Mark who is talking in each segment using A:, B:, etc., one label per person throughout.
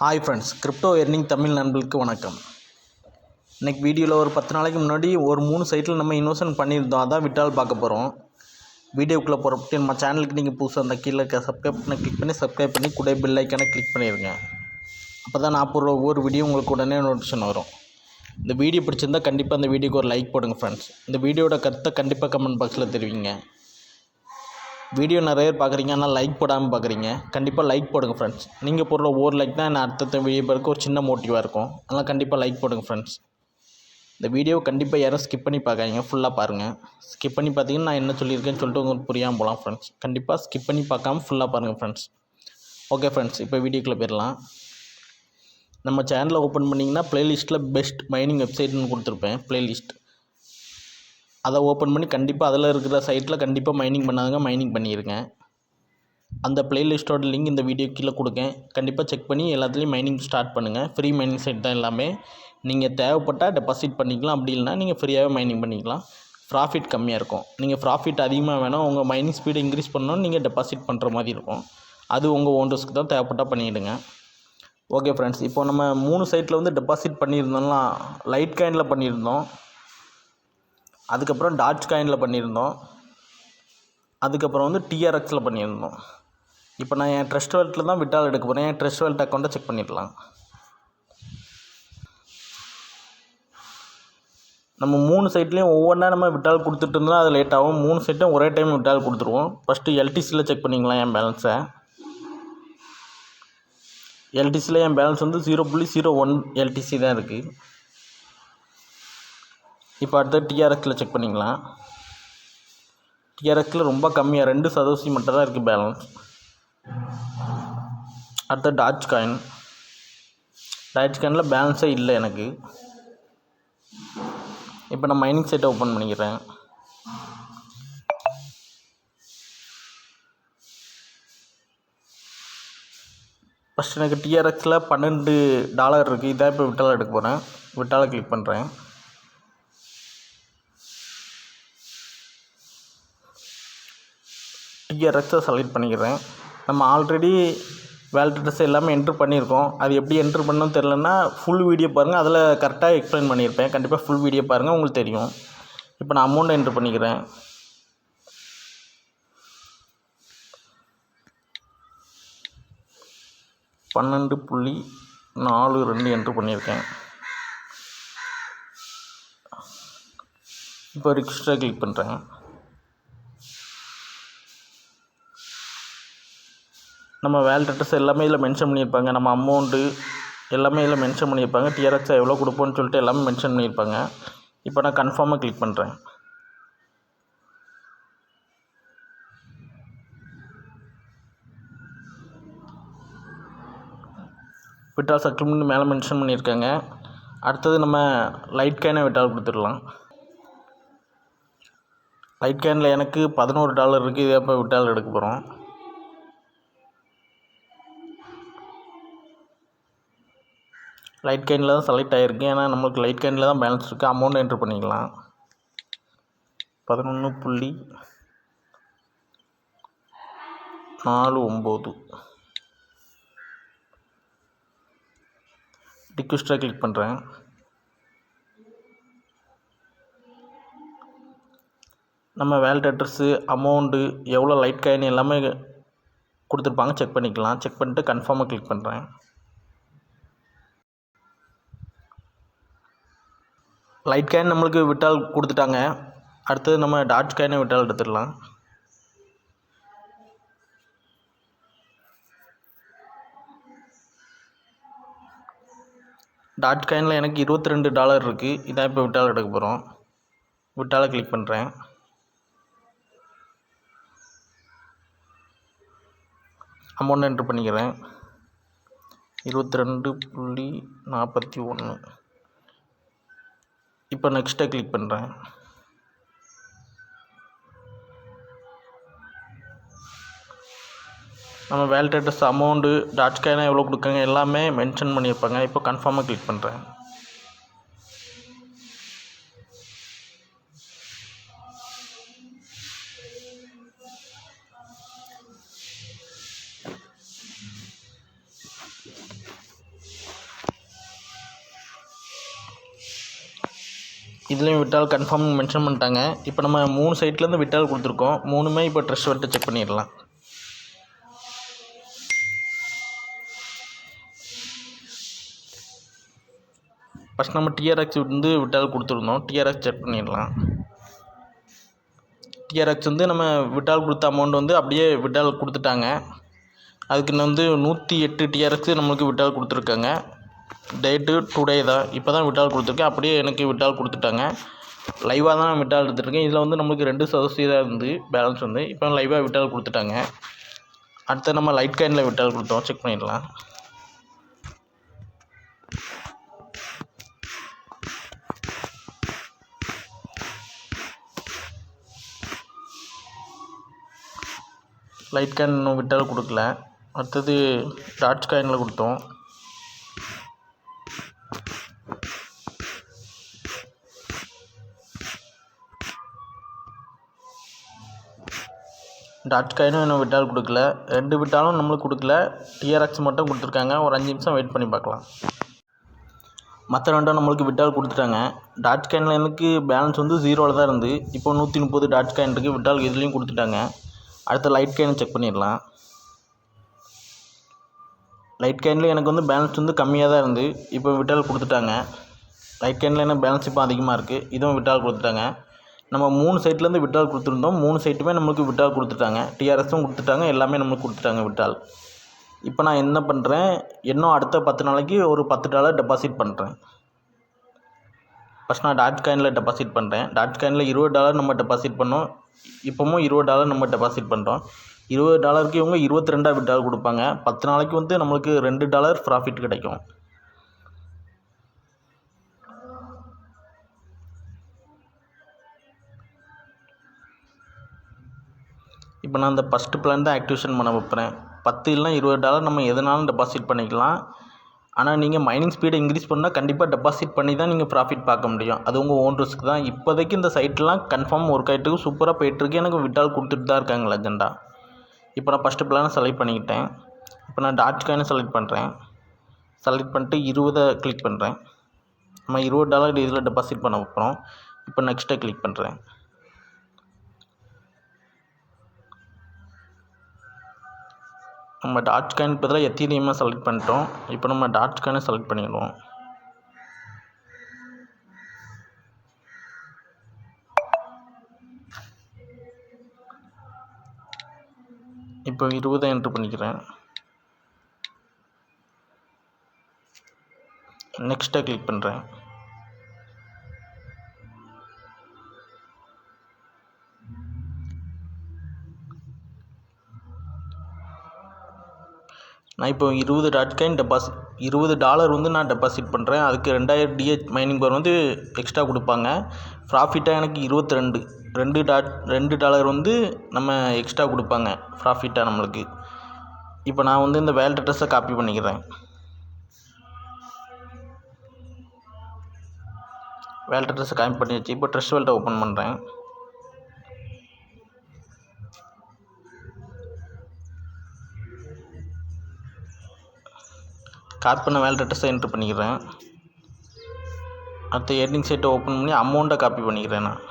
A: Hi friends crypto earning Tamil நண்பர்களுக்கு வணக்கம். இன்றைக்கி வீடியோவில் ஒரு பத்து நாளைக்கு முன்னாடி ஒரு மூணு சைட்டில் நம்ம இன்வெஸ்ட்மெண்ட் பண்ணியிருந்தோம். அதான் விட்டால் பார்க்க போகிறோம் வீடியோக்குள்ளே போகிறப்பட்டு நம்ம சேனலுக்கு நீங்கள் புதுசாக அந்த கீழே இருக்க சப்ஸ்கிரைப் பண்ண கிளிக் பண்ணி சப்ஸ்கிரைப் பண்ணி கூட பெல் ஐக்கானை கிளிக் பண்ணிடுங்க அப்போ தான் நான் போடுற ஒவ்வொரு வீடியோ உங்களுக்கு உடனே நோட்டிஃபிகேஷன் வரும். இந்த வீடியோ பிடிச்சிருந்தா கண்டிப்பாக அந்த வீடியோக்கு ஒரு லைக் போடுங்க ஃப்ரெண்ட்ஸ் இந்த வீடியோட கருத்தை கண்டிப்பாக கமெண்ட் பாக்ஸில் தெரிவிங்க. வீடியோ நிறைய பேர் பார்க்குறீங்க ஆனால் லைக் போடாமல் பார்க்குறீங்க. கண்டிப்பாக லைக் போடுங்க ஃப்ரெண்ட்ஸ் நீங்கள் போடுற ஒவ்வொரு லைக் தான் என்ன அடுத்தடுத்த வீடியோ பேருக்கு ஒரு சின்ன மோட்டிவாக இருக்கும். அதனால் கண்டிப்பாக லைக் போடுங்க ஃப்ரெண்ட்ஸ் இந்த வீடியோ கண்டிப்பாக யாரும் ஸ்கிப் பண்ணி பார்க்காதீங்க. ஃபுல்லாக பாருங்கள் ஸ்கிப் பண்ணி பார்த்தீங்கன்னா நான் என்ன சொல்லியிருக்கேன்னு சொல்லிட்டு உங்களுக்கு புரியாமல் போகலாம் ஃப்ரெண்ட்ஸ் கண்டிப்பாக ஸ்கிப் பண்ணி பார்க்காம ஃபுல்லாக பாருங்கள் ஃப்ரெண்ட்ஸ் ஓகே ஃப்ரெண்ட்ஸ் இப்போ வீடியோக்குள்ளே போயிடலாம். நம்ம சேனலை ஓப்பன் பண்ணிங்கன்னா ப்ளேலிஸ்ட்டில் பெஸ்ட் மைனிங் வெப்சைட்னு கொடுத்துருப்பேன் ப்ளேலிஸ்ட் அதை ஓப்பன் பண்ணி கண்டிப்பாக அதில் இருக்கிற சைட்டில் கண்டிப்பாக மைனிங் பண்ணாதவங்க மைனிங் பண்ணிடுங்க அந்த ப்ளேலிஸ்ட்டோட லிங்க் இந்த வீடியோ கீழே கொடுக்கேன். கண்டிப்பாக செக் பண்ணி எல்லாத்துலேயும் மைனிங் ஸ்டார்ட் பண்ணுங்கள் ஃப்ரீ மைனிங் சைட் தான் எல்லாமே. நீங்கள் தேவைப்பட்டால் டெபாசிட் பண்ணிக்கலாம். அப்படி இல்லைனா நீங்கள் ஃப்ரீயாகவே மைனிங் பண்ணிக்கலாம். ப்ராஃபிட் கம்மியாக இருக்கும். நீங்கள் ப்ராஃபிட் அதிகமாக வேணும் உங்கள் மைனிங் ஸ்பீடு இன்க்ரீஸ் பண்ணணும்னு நீங்கள் டெபாசிட் பண்ணுற மாதிரி இருக்கும். அது உங்கள் ஓன்டர்ஸ்க்கு தான். தேவைப்பட்டால் பண்ணிவிடுங்க ஓகே ஃப்ரெண்ட்ஸ் இப்போ நம்ம மூணு சைட்டில் வந்து டெபாசிட் பண்ணியிருந்தோம்னா லைட் காயினில் பண்ணியிருந்தோம். அதுக்கப்புறம் டாட்ச் காயினில் பண்ணியிருந்தோம். அதுக்கப்புறம் வந்து டிஆர்எக்ஸில் பண்ணியிருந்தோம். இப்போ நான் என் ட்ரெஸ்ட் வேல்ட்டில் தான் விட்டால் எடுக்க போகிறேன் என் ட்ரெஸ்ட் வேல்ட் அக்கௌண்ட்டை செக் பண்ணிடலாம். நம்ம மூணு சைட்லேயும் ஒவ்வொன்றா நம்ம விட்டால் கொடுத்துட்டு இருந்தால் அது லேட் ஆகும். மூணு சைட்டும் ஒரே டைம் விட்டால் கொடுத்துருவோம். ஃபஸ்ட்டு எல்டிசியில் செக் பண்ணிக்கலாம் என் பேலன்ஸை எல்டிசியில் என் பேலன்ஸ் வந்து ஜீரோ புள்ளி ஜீரோ ஒன் எல்டிசி தான் இருக்குது இப்போ அடுத்தது டிஆர்எக்ஸில் செக் பண்ணிக்கலாம். டிஆர்எக்ஸில் ரொம்ப கம்மியாக ரெண்டு சதவீதம் மட்டும் தான் இருக்குது பேலன்ஸ் அடுத்த டாச் காயின் டாச் காயினில் பேலன்ஸே இல்லை எனக்கு. இப்போ நான் மைனிங் சைட்டை ஓப்பன் பண்ணிக்கிறேன். ஃபஸ்ட் எனக்கு டிஆர்எக்ஸில் பன்னெண்டு டாலர் இருக்குது இதான் இப்போ விட்டால் எடுக்க போகிறேன் விட்டால் கிளிக் பண்ணுறேன் டிஆர்எக்ஸை செலக்ட் பண்ணிக்கிறேன். நம்ம ஆல்ரெடி வேல்ட் எல்லாமே என்ட்ரு பண்ணியிருக்கோம். அது எப்படி என்ட்ரு பண்ணணும் தெரிலன்னா ஃபுல் வீடியோ பாருங்கள் அதில் கரெக்டாக எக்ஸ்பிளைன் பண்ணியிருப்பேன். கண்டிப்பாக ஃபுல் வீடியோ பாருங்கள் உங்களுக்கு தெரியும். இப்போ நான் அமௌண்ட் என்ட்ரு பண்ணிக்கிறேன். பன்னெண்டு புள்ளி நாலு ரெண்டு என்ட்ரு பண்ணியிருக்கேன். இப்போ ரிக்ஸ்ட்ரா கிளிக் பண்ணுறேன் நம்ம வேல்ட் எல்லாமே இதில் மென்ஷன் பண்ணியிருப்பாங்க. நம்ம அமௌண்ட்டு எல்லாமே இதில் மென்ஷன் பண்ணியிருப்பாங்க. டிஆர்எக்ஸ் எவ்வளோ கொடுப்போம்னு சொல்லிட்டு எல்லாமே மென்ஷன் பண்ணியிருப்பாங்க. இப்போ நான் கன்ஃபார்மாக கிளிக் பண்ணுறேன் விட்டால் சக்லிமெண்ட் மேலே மென்ஷன் பண்ணியிருக்காங்க. அடுத்தது நம்ம லைட் கேனை விட்டால் கொடுத்துடலாம். லைட் கேனில் எனக்கு பதினோரு டாலர் இருக்குது இதே அப்போ விட்டால் எடுக்க போகிறோம் லைட் கேனில் தான் செலக்ட் ஆகிருக்கு ஏன்னா நம்மளுக்கு லைட் கேனில் தான் பேலன்ஸ் இருக்குது அமௌண்ட் என்ட்ரு பண்ணிக்கலாம். பதினொன்று புள்ளி நாலு ஒம்பது. ரிக்வஸ்ட்டாக கிளிக் பண்ணுறேன் நம்ம வேல்ட் அட்ரஸ்ஸு அமௌண்ட்டு எவ்வளோ லைட் காயின் எல்லாமே கொடுத்துருப்பாங்க. செக் பண்ணிக்கலாம். செக் பண்ணிட்டு கன்ஃபார்மாக கிளிக் பண்ணுறேன் லைட் காயின் நம்மளுக்கு விட்டால் கொடுத்துட்டாங்க. அடுத்தது நம்ம டாட் காயினை விட்டால் எடுத்துடலாம். டாட் காயினில் எனக்கு இருபத்தி ரெண்டு டாலர் இருக்குது இதான் இப்போ விட்டால் எடுக்க போகிறோம் விட்டால் கிளிக் பண்ணுறேன் அமௌண்ட் என்ட்ரு பண்ணிக்கிறேன். இருபத்தி ரெண்டு புள்ளி நாற்பத்தி ஒன்று இப்போ நெக்ஸ்ட்டை கிளிக் பண்ணுறேன் நம்ம வேல்ட் அட்ரஸ் அமௌண்ட்டு டாட்ச்காயினா எவ்வளோ கொடுக்காங்க எல்லாமே மென்ஷன் பண்ணியிருப்பாங்க. இப்போ கன்ஃபார்மாக கிளிக் பண்ணுறேன் இதுலேயும் விட்டால் கன்ஃபார்ம் மென்ஷன் பண்ணிட்டாங்க. இப்போ நம்ம மூணு சைட்லேருந்து விட்டால் கொடுத்துருக்கோம். மூணுமே இப்போ ட்ரெஸ் வந்துட்டு செக் பண்ணிடலாம். ஃபஸ்ட் நம்ம டிஆர்எக்ஸ் வந்து விட்டால் கொடுத்துருந்தோம். டிஆர்எக்ஸ் செக் பண்ணிடலாம். டிஆர்எக்ஸ் வந்து நம்ம விட்டால் கொடுத்த அமௌண்ட் வந்து அப்படியே விட்டால் கொடுத்துட்டாங்க. அதுக்கு இன்னும் வந்து நூற்றி எட்டு டிஆர்எக்ஸ் நம்மளுக்கு விட்டால் கொடுத்துருக்காங்க. டேட்டு டுடே தான் இப்போ தான் விட்டால் கொடுத்துருக்கேன். அப்படியே எனக்கு விட்டால் கொடுத்துட்டாங்க. லைவாக தான் நான் விட்டால் எடுத்துருக்கேன் இதில் வந்து நம்மளுக்கு ரெண்டு சதவீதம் இருந்து பேலன்ஸ் வந்து. இப்போ லைவாக விட்டால் கொடுத்துட்டாங்க. அடுத்து நம்ம லைட் காயினில் விட்டால் கொடுத்தோம். செக் பண்ணிடலாம். லைட் காயின் இன்னும் விட்டால் கொடுக்கல. அடுத்தது டாட்ச் காயினில் கொடுத்தோம். டாட் காயினும் இன்னும் விட்டால் கொடுக்கல. ரெண்டு விட்டாலும் நம்மளுக்கு கொடுக்கல. டிஆர்எக்ஸ் மட்டும் கொடுத்துருக்காங்க. ஒரு அஞ்சு நிமிஷம் வெயிட் பண்ணி பார்க்கலாம். மற்ற ரெண்டும் நம்மளுக்கு விட்டால் கொடுத்துட்டாங்க. டாட் காயினில் எனக்கு பேலன்ஸ் வந்து ஜீரோவில் தான் இருந்து. இப்போ நூற்றி முப்பது டாட் காயின் இருக்குது விட்டால் இதுலேயும் கொடுத்துட்டாங்க. அடுத்து லைட் காயினை செக் பண்ணிடலாம். லைட் கேனில் எனக்கு வந்து பேலன்ஸ் வந்து கம்மியாக தான் இருந்து. இப்போ விட்டால் கொடுத்துட்டாங்க. லைட் கேனில் எனக்கு பேலன்ஸ் இப்போ அதிகமாக இருக்குது இதுவும் விட்டால் கொடுத்துட்டாங்க. நம்ம மூணு சைட்லேருந்து விட்டால் கொடுத்துருந்தோம். மூணு சைட்டுமே நம்மளுக்கு விட்டால் கொடுத்துட்டாங்க. டிஆர்எஸும் கொடுத்துட்டாங்க. எல்லாமே நம்மளுக்கு கொடுத்துட்டாங்க விட்டால். இப்போ நான் என்ன பண்ணுறேன் இன்னும் அடுத்த பத்து நாளைக்கு ஒரு பத்து டாலர் டெபாசிட் பண்ணுறேன் ஃபஸ்ட் நான் டாட் காயினில் டெபாசிட் பண்ணுறேன் டாட் காயினில் இருபது டாலர் நம்ம டெபாசிட் பண்ணோம். இப்போவும் இருபது டாலர் நம்ம டெபாசிட் பண்ணுறோம் இருபது டாலருக்கு இவங்க இருபத்தி ரெண்டாக விட்டால் கொடுப்பாங்க. பத்து நாளைக்கு வந்து நம்மளுக்கு ரெண்டு டாலர் ப்ராஃபிட் கிடைக்கும். இப்போ நான் அந்த ஃபஸ்ட்டு பிளான் தான் ஆக்டிவேஷன் பண்ண வைப்பேன். பத்து இல்லைனா இருபது டாலர் நம்ம எதனாலும் டெபாசிட் பண்ணிக்கலாம். ஆனால் நீங்கள் மைனிங் ஸ்பீடை இன்க்ரீஸ் பண்ணால் கண்டிப்பாக டெபாசிட் பண்ணி தான் நீங்கள் ப்ராஃபிட் பார்க்க முடியும். அது உங்கள் ஓன் ரிஸ்க் தான். இப்போதைக்கு இந்த சைட்லாம் கன்ஃபார்ம் ஒர்க் ஆகிட்டு சூப்பராக போயிட்டுருக்கு. எனக்கு விட்டால் கொடுத்துட்டு தான் இருக்காங்க லெஜெண்டாக இப்போ நான் ஃபஸ்ட்டு பிளானை செலக்ட் பண்ணிக்கிட்டேன். இப்போ நான் டாட் காயினை செலக்ட் பண்ணுறேன் செலக்ட் பண்ணிட்டு இருபதை கிளிக் பண்ணுறேன் நம்ம இருபது டாலர் இதில் டெபாசிட் பண்ண போகிறோம் இப்போ நெக்ஸ்ட்டை கிளிக் பண்ணுறேன் நம்ம டாட் காயின் பதிலாக எத்தீரியமாக செலக்ட் பண்ணிட்டோம். இப்போ நம்ம டாட் காயினை செலக்ட் பண்ணிடுவோம். இப்போ இருபதை என்ட்ரு பண்ணிக்கிறேன். நெக்ஸ்ட்டை கிளிக் பண்ணுறேன் நான் இப்போ இருபது டாட் காயின் டெபாசிட் இருபது டாலர் வந்து நான் டெபாசிட் பண்ணுறேன் அதுக்கு ரெண்டாயிரம் டிஹெச் மைனிங் பவர் வந்து எக்ஸ்ட்ரா கொடுப்பாங்க. ப்ராஃபிட்டாக எனக்கு இருபத்தி ரெண்டு ரெண்டு டாட் ரெண்டு டாலர் வந்து நம்ம எக்ஸ்ட்ரா கொடுப்பாங்க. ப்ராஃபிட்டாக நம்மளுக்கு. இப்போ நான் வந்து இந்த வேல்ட் அட்ரஸை காப்பி பண்ணிக்கிறேன். வேல்ட் அட்ரஸை காப்பி பண்ணி வச்சு இப்போ ட்ரெஸ் வேல்ட்டை ஓப்பன் பண்ணுறேன் கார்ட் பண்ண வேல்ட் அட்ரஸை என்ட்ரு பண்ணிக்கிறேன். அடுத்து ஏர்னிங் சைட்டை ஓப்பன் பண்ணி அமௌண்ட்டை காப்பி பண்ணிக்கிறேன் நான்.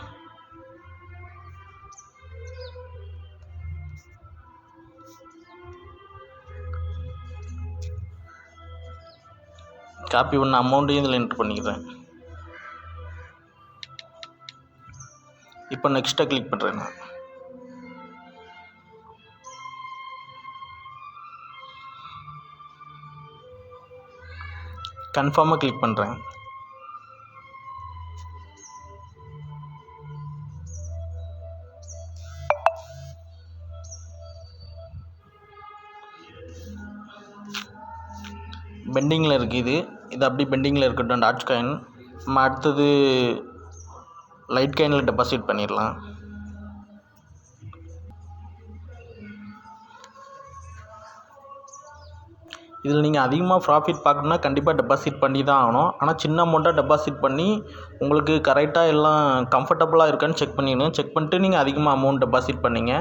A: காப்பி பண்ண அமௌண்ட்டையும் இதில் என்ட்ரு பண்ணிக்கிறேன். இப்போ நெக்ஸ்ட்டை கிளிக் பண்ணுறேன் நான். கன்ஃபார்மாக கிளிக் பண்ணுறேன் பெண்டிங்கில் இருக்குது இது. இது அப்படி பெண்டிங்கில் இருக்கட்டும் டாட்ச் காயின் நம்ம அடுத்தது லைட் காயினில் டெபாசிட் பண்ணிடலாம் இதில் நீங்கள் அதிகமாக ப்ராஃபிட் பார்க்கணுன்னா கண்டிப்பாக டெபாசிட் பண்ணி தான் ஆகணும். ஆனால் சின்ன அமௌண்ட்டாக டெபாசிட் பண்ணி உங்களுக்கு கரெக்டாக எல்லாம் கம்ஃபர்டபுளாக இருக்கான்னு செக் பண்ணிடணும் செக் பண்ணிட்டு நீங்கள் அதிகமாக அமௌண்ட் டெபாசிட் பண்ணிங்க.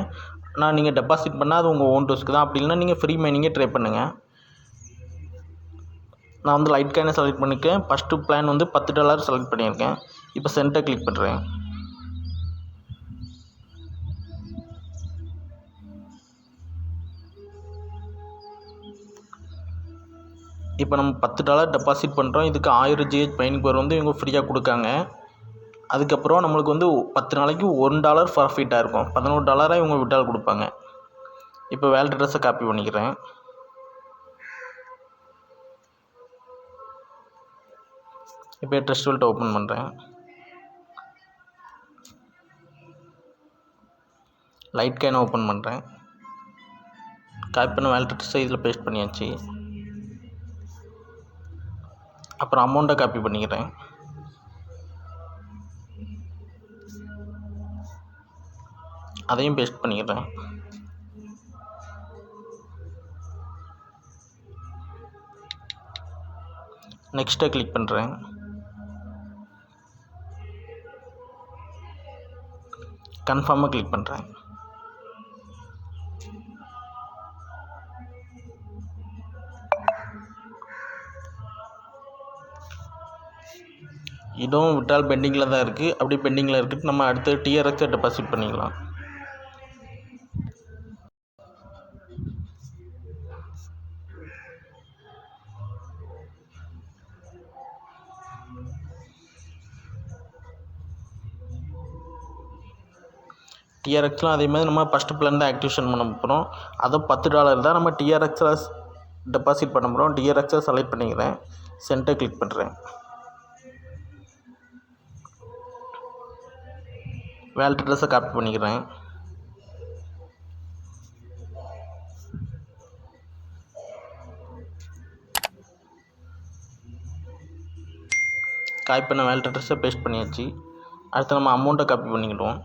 A: ஆனால் நீங்கள் டெபாசிட் பண்ணால் அது உங்கள் ஓன் ரிஸ்க் தான். அப்படி இல்லைன்னா நீங்கள் ஃப்ரீ மைனிங்கே ட்ரை பண்ணுங்கள் நான் வந்து லைட் காயினை செலக்ட் பண்ணியிருக்கேன். ஃபஸ்ட்டு பிளான் வந்து பத்து டாலர் செலக்ட் பண்ணியிருக்கேன். இப்போ சென்டர் கிளிக் பண்ணுறேன் இப்போ நம்ம பத்து டாலர் டெபாசிட் பண்ணுறோம் இதுக்கு ஆயிரம் ஜிஹெச் பயணிக்கு பேர் வந்து இவங்க ஃப்ரீயாக கொடுக்காங்க. அதுக்கப்புறம் நம்மளுக்கு வந்து பத்து நாளைக்கு ஒன் டாலர் ப்ராஃபிட்டாக இருக்கும். பதினோரு டாலராக இவங்க விட்டால் கொடுப்பாங்க. இப்போ வேல்ட் அட்ரஸை காப்பி பண்ணிக்கிறேன். இப்போ ட்ரெஸ்ட் வெல்ட்டை ஓப்பன் பண்ணுறேன் லைட் கேனை ஓப்பன் பண்ணுறேன் காப்பி பண்ண வேல்ட் அட்ரஸை இதில் பேஸ்ட் பண்ணியாச்சு. அப்புறம் அமௌண்ட்டை காப்பி பண்ணிக்கிறேன். அதையும் பேஸ்ட் பண்ணிக்கிறேன். நெக்ஸ்ட்டை கிளிக் பண்ணுறேன் கன்ஃபார்மாக கிளிக் பண்ணுறேன் இதுவும் விட்டால் பெண்டிங்கில் தான் இருக்குது அப்படி பெண்டிங்கில் இருக்குது நம்ம அடுத்து டிஆர்எக்ஸை டெபாசிட் பண்ணிக்கலாம். டிஆர்எக்ஸ்லாம் அதே மாதிரி நம்ம ஃபஸ்ட்டு பிளான் தான் ஆக்டிவேஷன் பண்ண போகிறோம் அதுவும் பத்து டாலர் தான் நம்ம டிஆர்எக்ஸில் டெபாசிட் பண்ண போகிறோம் டிஆர்எக்ஸை செலக்ட் பண்ணிக்கிறேன். சென்டர் கிளிக் பண்ணுறேன் வேல்ட் அட்ரஸை காப்பி பண்ணிக்கிறேன். காப்பி பண்ண வேல்ட் அட்ரஸை பேஸ்ட் பண்ணியாச்சு. அடுத்து நம்ம அமௌண்ட்டை காப்பி பண்ணிக்கிடுவோம்.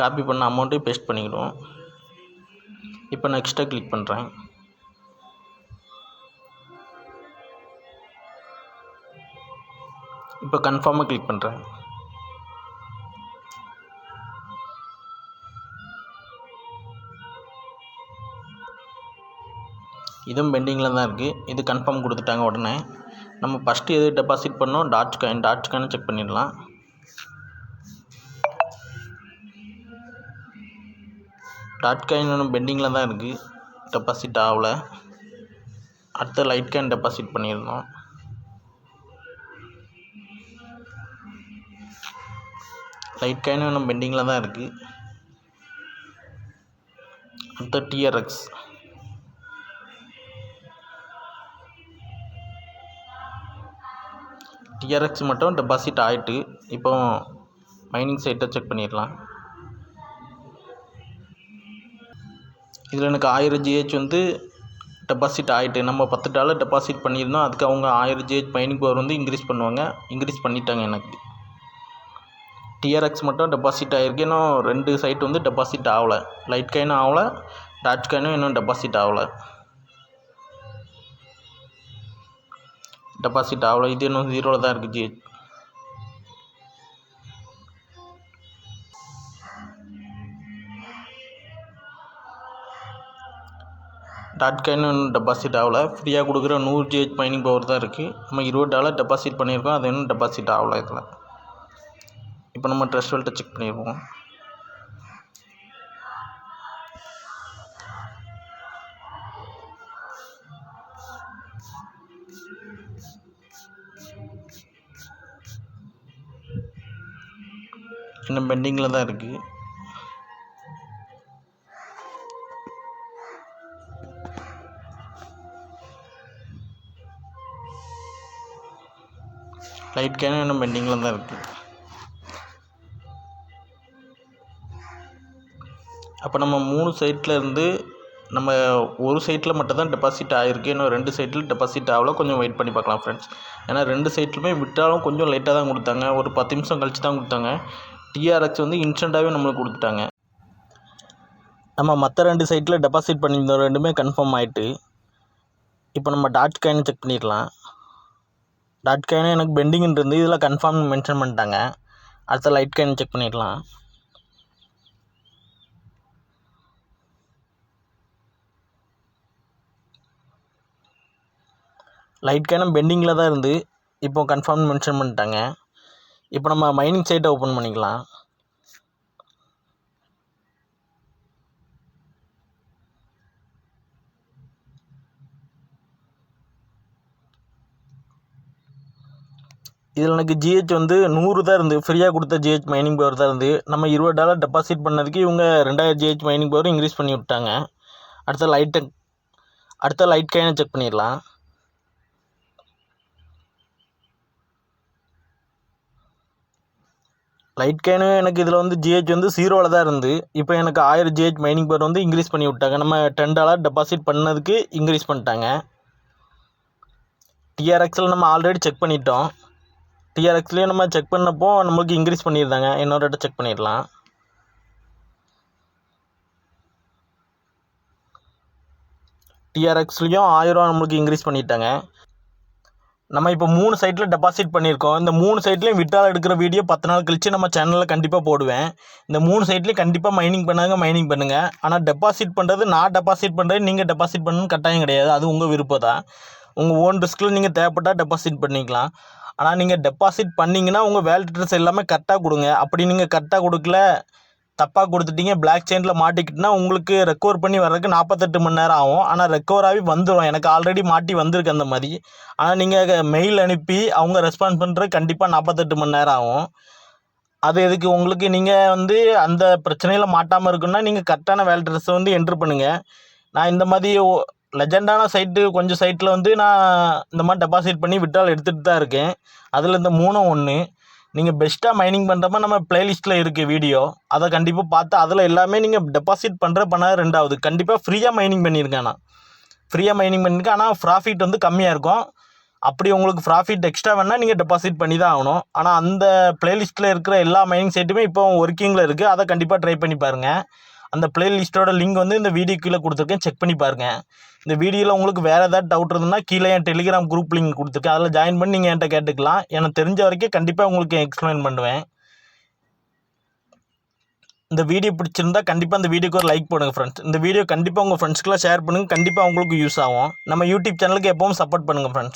A: காப்பி பண்ண அமௌண்ட்டையும் பேஸ்ட் பண்ணிக்கிடுவோம். இப்போ நெக்ஸ்ட்டை கிளிக் பண்ணுறேன் இப்போ கன்ஃபார்மாக கிளிக் பண்ணுறேன் இதுவும் பெண்டிங்கில் தான் இருக்குது இது கன்ஃபார்ம் கொடுத்துட்டாங்க உடனே. நம்ம ஃபஸ்ட்டு எது டெபாசிட் பண்ணோம்? Dot coin dot coin check பண்ணிடலாம். டாட் காயின் ஒன்றும் பெண்டிங்கில் தான் இருக்குது டெபாசிட் ஆகலை. அடுத்த லைட் காயின் டெபாசிட் பண்ணியிருந்தோம் லைட் காயினும் இன்னும் பெண்டிங்கில் தான் இருக்குது அடுத்து டிஆர்எக்ஸ் டிஆர்எக்ஸ் மட்டும் டெபாசிட் ஆகிட்டு இப்போ மைனிங் சைட்டை செக் பண்ணிடலாம். இதில் எனக்கு ஆயிரம் ஜிஹெச் வந்து டெபாசிட் ஆகிட்டு நம்ம பத்து டாலர் டெபாசிட் பண்ணியிருந்தோம். அதுக்கு அவங்க ஆயிரம் ஜிஹெச் மைனிங் பவர் வந்து இன்க்ரீஸ் பண்ணுவாங்க. இன்க்ரீஸ் பண்ணிட்டாங்க எனக்கு. டிஆர்எக்ஸ் மட்டும் டெபாசிட் ஆகிருக்கு இன்னும் ரெண்டு சைட் வந்து டெபாசிட் ஆகலை. லைட் காயினும் ஆகலை. டாட் காயினும் இன்னும் டெபாசிட் ஆகலை. டெபாசிட் ஆகலை. இது இன்னும் ஜீரோவில் தான் இருக்குது ஜிஹெச் டாட் காயினும் இன்னும் டெபாசிட் ஆகலை. ஃப்ரீயாக கொடுக்குற நூறு ஜிஹெச் மைனிங் பவர் தான் இருக்குது நம்ம இருபது டாலர் டெபாசிட் பண்ணியிருக்கோம். அது இன்னும் டெபாசிட் ஆகலை இதில். இப்போ நம்ம ட்ரெஸ் வெல்ட்டை செக் பண்ணிடுவோம் இன்னும் பெண்டிங்கில் தான் இருக்குது லைட் கேனும் இன்னும் பெண்டிங்கில் தான் இருக்குது அப்போ நம்ம மூணு சைட்டில் இருந்து நம்ம ஒரு சைட்டில் மட்டும் தான் டெபாசிட் ஆகிருக்கு இன்னும் ரெண்டு சைட்டில் டெபாசிட் ஆகல. கொஞ்சம் வெயிட் பண்ணி பார்க்கலாம் ஃப்ரெண்ட்ஸ் ஏன்னா ரெண்டு சைட்லையுமே விட்டாலும் கொஞ்சம் லேட்டாக தான் கொடுத்தாங்க. ஒரு பத்து நிமிஷம் கழிச்சு தான் கொடுத்தாங்க. டிஆர்எக்ஸ் வந்து இன்ஸ்டண்ட்டாகவே நம்மளுக்கு கொடுத்துட்டாங்க. நம்ம மற்ற ரெண்டு சைட்டில் டெபாசிட் பண்ணியிருந்தோம். ரெண்டுமே கன்ஃபார்ம் ஆகிட்டு இப்போ நம்ம டாட் காயினை செக் பண்ணிடலாம். டாட் காயினே எனக்கு பெண்டிங்னு இருந்து இதில் கன்ஃபார்ம் மென்ஷன் பண்ணிட்டாங்க. அடுத்த லைட் காயின் செக் பண்ணிடலாம். லைட் கேனம் பெண்டிங்கில் தான் இருந்து இப்போ கன்ஃபார்ம் மென்ஷன் பண்ணிட்டாங்க. இப்போ நம்ம மைனிங் சைட்டை ஓப்பன் பண்ணிக்கலாம். இதில் எனக்கு ஜிஹெச் வந்து நூறு தான் இருந்து ஃப்ரீயாக கொடுத்த ஜிஹெச் மைனிங் பவர் தான் இருந்து. நம்ம இருபது டாலர் டெபாசிட் பண்ணதுக்கு இவங்க ரெண்டாயிரம் ஜிஹெச் மைனிங் பவர் இன்க்ரீஸ் பண்ணி விட்டாங்க. அடுத்த லைட்டை அடுத்த லைட் கைனை செக் பண்ணிடலாம். லைட் கேனு எனக்கு இதில் வந்து ஜிஹெச் வந்து ஜீரோவில் தான் இருந்து. இப்போ எனக்கு ஆயிரம் ஜிஹெச் மைனிங் பவர் வந்து இன்க்ரீஸ் பண்ணி விட்டாங்க. நம்ம டென் டாலர் டெபாசிட் பண்ணதுக்கு இன்க்ரீஸ் பண்ணிட்டாங்க. டிஆர்எக்ஸில் நம்ம ஆல்ரெடி செக் பண்ணிட்டோம். டிஆர்எக்ஸ்லேயும் நம்ம செக் பண்ணப்போ நம்மளுக்கு இன்க்ரீஸ் பண்ணியிருந்தாங்க. இன்னொரு இடத்த செக் பண்ணிடலாம் டிஆர்எக்ஸ்லேயும் ஆயிரம் நம்மளுக்கு இன்க்ரீஸ் பண்ணிட்டாங்க. நம்ம இப்போ மூணு சைட்டில் டெபாசிட் பண்ணியிருக்கோம். இந்த மூணு சைட்லேயும் விட்டால் எடுக்கிற வீடியோ பத்து நாள் கழித்து நம்ம சேனலில் கண்டிப்பாக போடுவேன். இந்த மூணு சைட்லேயும் கண்டிப்பாக மைனிங் பண்ணாங்க மைனிங் பண்ணுங்கள் ஆனால் டெபாசிட் பண்ணுறது நான் டெபாசிட் பண்ணுறது நீங்கள் டெபாசிட் பண்ணணும்னு கட்டாயம் கிடையாது. அது உங்கள் விருப்பம் தான். உங்கள் ஓன் ரிஸ்கில் நீங்கள் தேவைப்பட்டால் டெபாசிட் பண்ணிக்கலாம். ஆனால் நீங்கள் டெபாசிட் பண்ணிங்கன்னா உங்கள் வேலட் ட்ரெஸ் எல்லாமே கரெக்டாக கொடுங்க. அப்படி நீங்கள் கரெக்டாக கொடுக்கல தப்பாக கொடுத்துட்டீங்க பிளாக் செயினில் மாட்டிக்கிட்டுனா உங்களுக்கு ரெக்கவர் பண்ணி வர்றதுக்கு நாற்பத்தெட்டு மணி நேரம் ஆகும். ஆனால் ரெக்கவர் ஆகி வந்துடும் எனக்கு ஆல்ரெடி மாட்டி வந்திருக்கு அந்த மாதிரி. ஆனால் நீங்கள் மெயில் அனுப்பி அவங்க ரெஸ்பான்ஸ் பண்ணுறது கண்டிப்பாக நாற்பத்தெட்டு மணி நேரம் ஆகும். அது எதுக்கு? உங்களுக்கு நீங்கள் வந்து அந்த பிரச்சனையில் மாட்டாமல் இருக்குன்னா நீங்கள் கரெக்டான வேலை ட்ரெஸ்ஸை வந்து என்ட்ரு பண்ணுங்கள் நான் இந்த மாதிரி லெஜெண்டான சைட்டு கொஞ்சம் சைட்டில் வந்து நான் இந்த மாதிரி டெபாசிட் பண்ணி விட்ரால் எடுத்துகிட்டு தான் இருக்கேன். அதில் இந்த மூணும் ஒன்று நீங்கள் பெஸ்ட்டாக மைனிங் பண்ணுறப்ப நம்ம ப்ளேலிஸ்ட்டில் இருக்குது வீடியோ அதை கண்டிப்பாக பார்த்து அதில் எல்லாமே நீங்கள் டெபாசிட் பண்ணுற பண்ணாத ரெண்டாவது. கண்டிப்பாக ஃப்ரீயாக மைனிங் பண்ணியிருக்கேன் நான் ஃப்ரீயாக மைனிங் பண்ணியிருக்கேன் ஆனால் ப்ராஃபிட் வந்து கம்மியாக இருக்கும். அப்படி உங்களுக்கு ப்ராஃபிட் எக்ஸ்ட்ரா வேணால் நீங்கள் டெபாசிட் பண்ணி தான் ஆகணும். ஆனால் அந்த ப்ளேலிஸ்ட்டில் இருக்கிற எல்லா மைனிங் சைட்டுமே இப்போ ஒர்க்கிங்கில் இருக்குது அதை கண்டிப்பாக ட்ரை பண்ணி பாருங்கள் அந்த பிளேலிஸ்ட்டோட லிங்க் வந்து இந்த வீடியோ கீழே கொடுத்துருக்கேன். செக் பண்ணி பாருங்கள் இந்த வீடியோவில் உங்களுக்கு வேறு ஏதாவது டவுட் இருந்ததுன்னா கீழே என் டெலிகிராம் குரூப் லிங்க் கொடுத்துருக்கேன். அதில் ஜாயின் பண்ணி நீங்கள் என்கிட்ட கேட்டுக்கலாம். எனக்கு தெரிஞ்ச வரைக்கும் கண்டிப்பாக உங்களுக்கு எக்ஸ்பிளைன் பண்ணுவேன். இந்த வீடியோ பிடிச்சிருந்தா கண்டிப்பாக இந்த வீடியோக்கு ஒரு லைக் பண்ணுங்கள் ஃப்ரெண்ட்ஸ் இந்த வீடியோ கண்டிப்பாக உங்கள் ஃப்ரெண்ட்ஸ்க்குலாம் ஷேர் பண்ணுங்கள் கண்டிப்பாக உங்களுக்கு யூஸ் ஆகும். நம்ம யூடியூப் சேனலுக்கு எப்பவும் சப்போர்ட் பண்ணுங்கள் ஃப்ரெண்ட்ஸ்